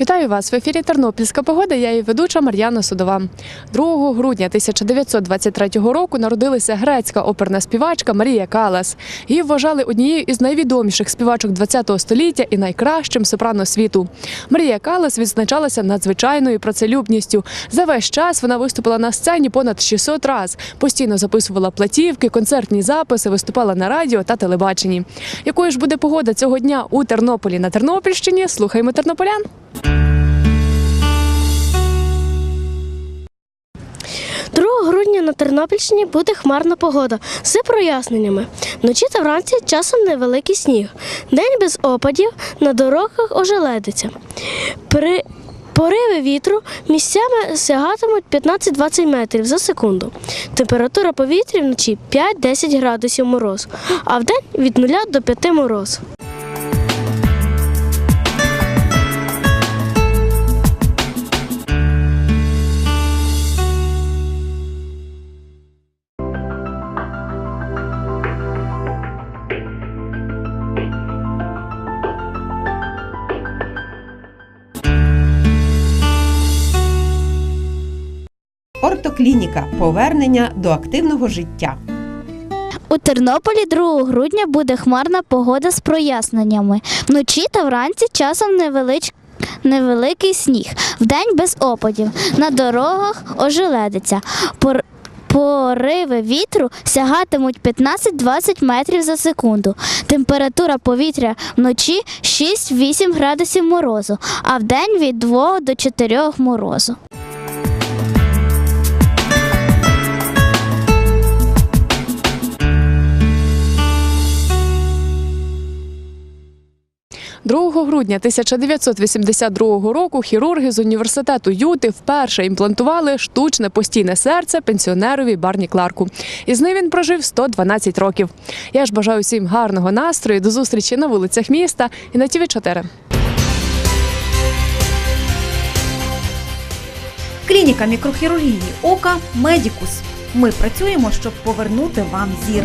Вітаю вас в ефірі Тернопільська погода. Я її ведуча Мар'яна Судова. 2 грудня 1923 року народилася грецька оперна співачка Марія Калас. Її вважали однією із найвідоміших співачок ХХ століття і найкращим сопрано світу. Марія Калас відзначалася надзвичайною працелюбністю. За весь час вона виступила на сцені понад 600 раз, постійно записувала платівки, концертні записи, виступала на радіо та телебаченні. Якою ж буде погода цього дня у Тернополі на Тернопільщині? Слухаємо тернополян. Другого грудня на Тернопільщині буде хмарна погода з проясненнями. Вночі та вранці часом невеликий сніг. День без опадів на дорогах ожеледиться. При Пориви вітру місцями сягатимуть 15-20 метрів за секунду. Температура повітря вночі 5-10 градусів мороз, а вдень від 0 до 5 мороз. Ортоклініка повернення до активного життя. У Тернополі 2 грудня буде хмарна погода з проясненнями. Вночі та вранці часом невелич... невеликий сніг, вдень без опадів. На дорогах ожеледиться. Пор... Пориви вітру сягатимуть 15-20 метрів за секунду. Температура повітря вночі 6-8 градусів морозу, а вдень від 2 до 4 морозу. – 2 грудня 1982 року хірурги з університету Юти вперше імплантували штучне постійне серце пенсіонерові Барні Кларку. І з ним він прожив 112 років. Я ж бажаю всім гарного настрою. До зустрічі на вулицях міста і на ТІВІ 4 Клініка мікрохірургії ока Медікус. Ми працюємо, щоб повернути вам зір.